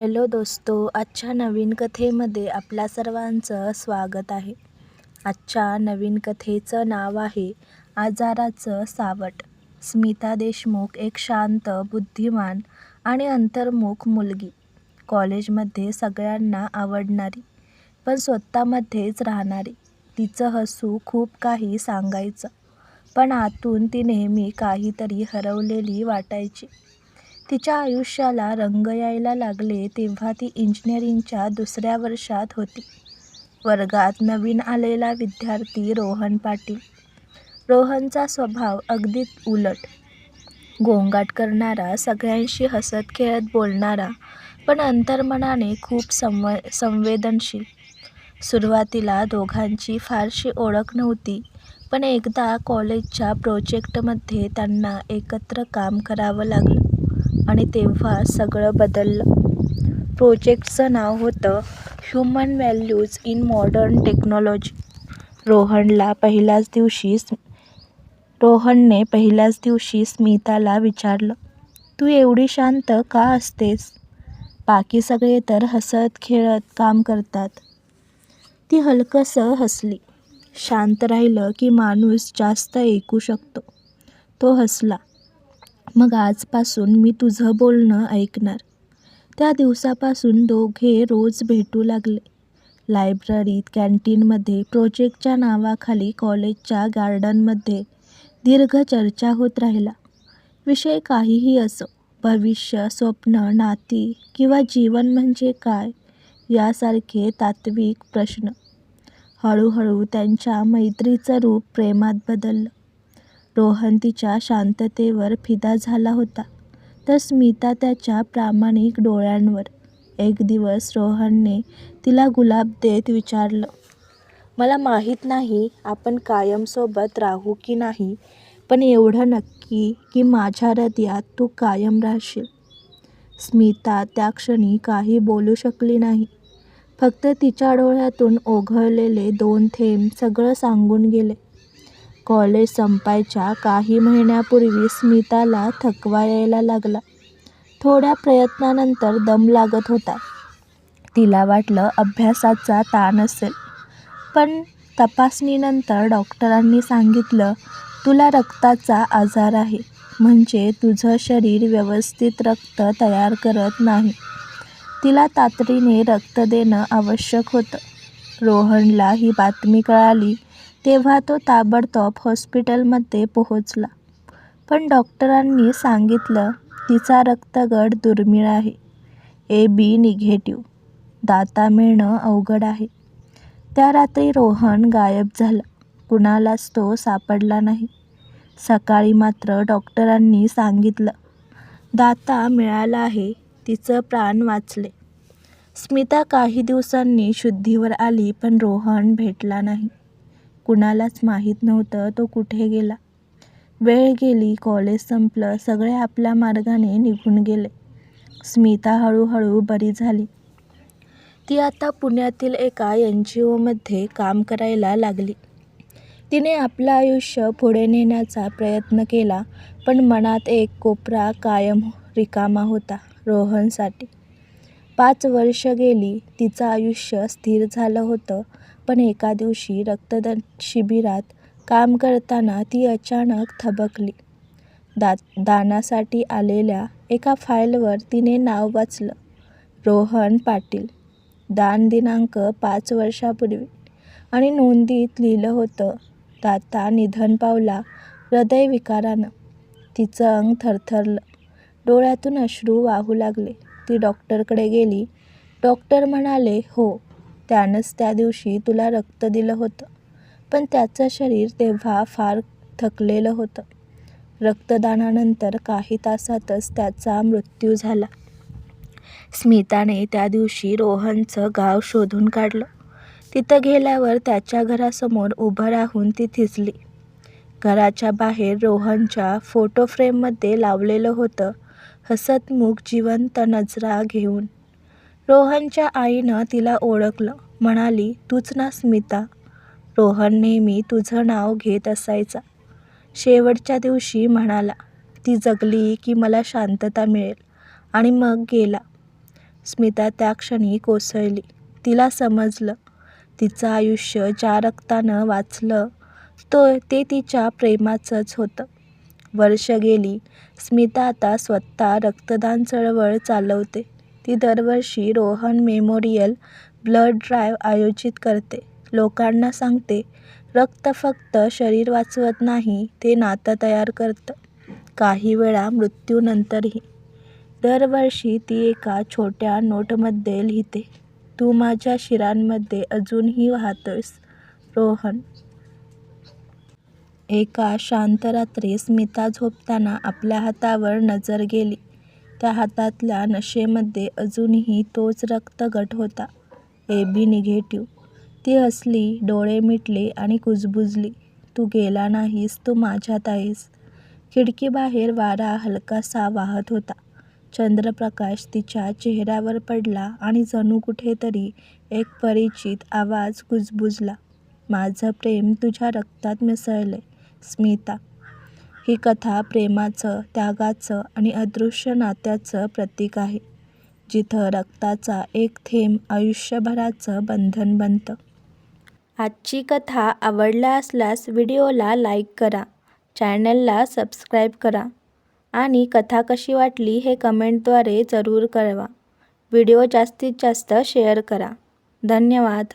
Hello दोस्तो आजच्या नवीन कथेमध्ये आपल्या सर्वांचं स्वागत आहे. आजच्या नवीन कथेचं नाव आहे आजाराचं सावट. स्मिता देशमुख एक शांत बुद्धिमान आणि अंतर्मुख मुलगी. कॉलेजमध्ये सगळ्यांना आवडणारी पण स्वतःमध्येच राहणारी. तिचं हसू खूप काही सांगायचं पण आतून ती नेहमी काहीतरी हरवलेली वाटायची. तिच्या आयुष्याला रंग यायला लागले तेव्हा ती इंजिनिअरिंगच्या दुसऱ्या वर्षात होती. वर्गात नवीन आलेला विद्यार्थी रोहन पाटील. रोहनचा स्वभाव अगदी उलट. गोंगाट करणारा सगळ्यांशी हसत खेळत बोलणारा पण अंतर्मनाने खूप संव संवेदनशील. सुरुवातीला दोघांची फारशी ओळख नव्हती पण एकदा कॉलेजच्या प्रोजेक्टमध्ये त्यांना एकत्र काम करावं लागलं. आणि तेव्हा सगळं बदललं. प्रोजेक्टचं नाव होतं human values in modern technology रोहनला पहिल्याच दिवशी रोहनने पहिल्याच दिवशी स्मिताला विचारलं तू एवढी शांत का असतेस? बाकी सगळे तर हसत खेळत काम करतात. ती हलकंसं हसली. शांत राहिलं की माणूस जास्त ऐकू शकतो. तो हसला. मग आजपासून मी तुझं बोलणं ऐकणार. त्या दिवसापासून दोघे रोज भेटू लागले. लायब्ररीत कॅन्टीनमध्ये प्रोजेक्टच्या नावाखाली कॉलेजच्या गार्डनमध्ये दीर्घ चर्चा होत राहिला. विषय काहीही असो भविष्य स्वप्न नाती किंवा जीवन म्हणजे काय यासारखे तात्विक प्रश्न. हळूहळू त्यांच्या मैत्रीचं रूप प्रेमात बदललं. रोहन तिच्या शांततेवर फिदा झाला होता. तर स्मिता त्याच्या प्रामाणिक डोळ्यांवर. एक दिवस रोहनने तिला गुलाब देत विचारलं मला माहीत नाही आपण कायमसोबत राहू की नाही पण एवढं नक्की की माझ्या हृदयात तू कायम राहशील. स्मिता त्या क्षणी काही बोलू शकली नाही. फक्त तिच्या डोळ्यातून ओघळलेले दोन थेंब सगळं सांगून गेले. कॉलेज संपायच्या काही महिन्यापूर्वी स्मिताला थकवा यायला लागला. थोड्या प्रयत्नानंतर दम लागत होता. तिला वाटलं अभ्यासाचा ताण असेल. पण तपासणीनंतर डॉक्टरांनी सांगितलं तुला रक्ताचा आजार आहे म्हणजे तुझं शरीर व्यवस्थित रक्त तयार करत नाही. तिला तातडीने रक्त देणं आवश्यक होतं. रोहनला ही बातमी कळाली. तेव्हा तो ताबडतोब हॉस्पिटलमध्ये पोहोचला. पण डॉक्टरांनी सांगितलं तिचा रक्तगट दुर्मिळ आहे. A B negative. दाता मिळणं अवघड आहे. त्या रात्री रोहन गायब झाला. कुणालाच तो सापडला नाही. सकाळी मात्र डॉक्टरांनी सांगितलं दाता मिळाला आहे. तिचं प्राण वाचले. स्मिता काही दिवसांनी शुद्धीवर आली पण रोहन भेटला नाही. कुणालाच माहीत नव्हतं तो कुठे गेला. वेळ गेली कॉलेज संपलं सगळे आपल्या मार्गाने निघून गेले. स्मिता हळूहळू बरी झाली. ती आता पुण्यातील एका एन जी ओमध्ये काम करायला लागली. तिने आपलं आयुष्य पुढे नेण्याचा प्रयत्न केला पण मनात एक कोपरा कायम रिकामा होता रोहनसाठी. पाच वर्ष गेली तिचं आयुष्य स्थिर झालं होतं पण एका दिवशी रक्तदान शिबिरात काम करताना ती अचानक थबकली. दा दानासाठी आलेल्या एका फाईलवर तिने नाव वाचलं. रोहन पाटील. दान दिनांक पाच वर्षापूर्वी. आणि नोंदीत लिहिलं होतं दाता निधन पावला हृदयविकारानं. तिचं अंग थरथरलं. डोळ्यातून अश्रू वाहू लागले. ती डॉक्टरकडे गेली. डॉक्टर म्हणाले हो त्यानंच त्या दिवशी तुला रक्त दिलं होतं. पण त्याचं शरीर तेव्हा फार थकलेलं होतं. रक्तदानानंतर काही तासातच त्याचा मृत्यू झाला. स्मिताने त्या दिवशी रोहनचं गाव शोधून काढलं. तिथं गेल्यावर त्याच्या घरासमोर उभं राहून ती थिजली. घराच्या बाहेर रोहनच्या फोटो फ्रेममध्ये लावलेलं होतं. हसतमुख जिवंत नजरा घेऊन. रोहनच्या आईनं तिला ओळखलं म्हणाली तूच ना स्मिता रोहन नेहमी तुझं नाव घेत असायचा शेवटच्या दिवशी म्हणाला ती जगली की मला शांतता मिळेल आणि मग गेला स्मिता त्या क्षणी कोसळली. तिला समजलं, तिचं आयुष्य ज्या रक्तानं वाचलं तो ते तिच्या प्रेमाचंच होतं. वर्ष गेली. स्मिता आता स्वतः रक्तदान चळवळ चालवते. ती दरवर्षी रोहन मेमोरियल ब्लड ड्राईव्ह आयोजित करते. लोकांना सांगते, रक्त फक्त शरीर वाचवत नाही, ते नातं तयार करतं, काही वेळा मृत्यूनंतरही. दरवर्षी ती एका छोट्या नोटमध्ये लिहिते, तू माझ्या शिरांमध्ये अजूनही वाहतोयस, रोहन. एका शांत रात्री स्मिता झोपताना आपल्या हातावर नजर गेली. त्या हातातल्या नशेमध्ये अजूनही तोच रक्तगट होता. AB negative. ती हसली, डोळे मिटले आणि कुजबुजली. तू गेला नाहीस, तू माझ्यात आहेस. खिडकीबाहेर वारा हलकासा वाहत होता. चंद्रप्रकाश तिच्या चेहऱ्यावर पडला आणि जणू कुठेतरी एक परिचित आवाज कुजबुजला, माझं प्रेम तुझ्या रक्तात मिसळलंय, स्मिता. ही कथा प्रेमाचं, त्यागाचं आणि अदृश्य नात्याचं प्रतीक आहे, जिथं रक्ताचा एक थेंब आयुष्यभराचं बंधन बनतं. आजची कथा आवडला असल्यास व्हिडिओला लाईक करा, चॅनलला सबस्क्राईब करा आणि कथा कशी वाटली हे कमेंटद्वारे जरूर कळवा. व्हिडिओ जास्तीत जास्त शेअर करा. धन्यवाद.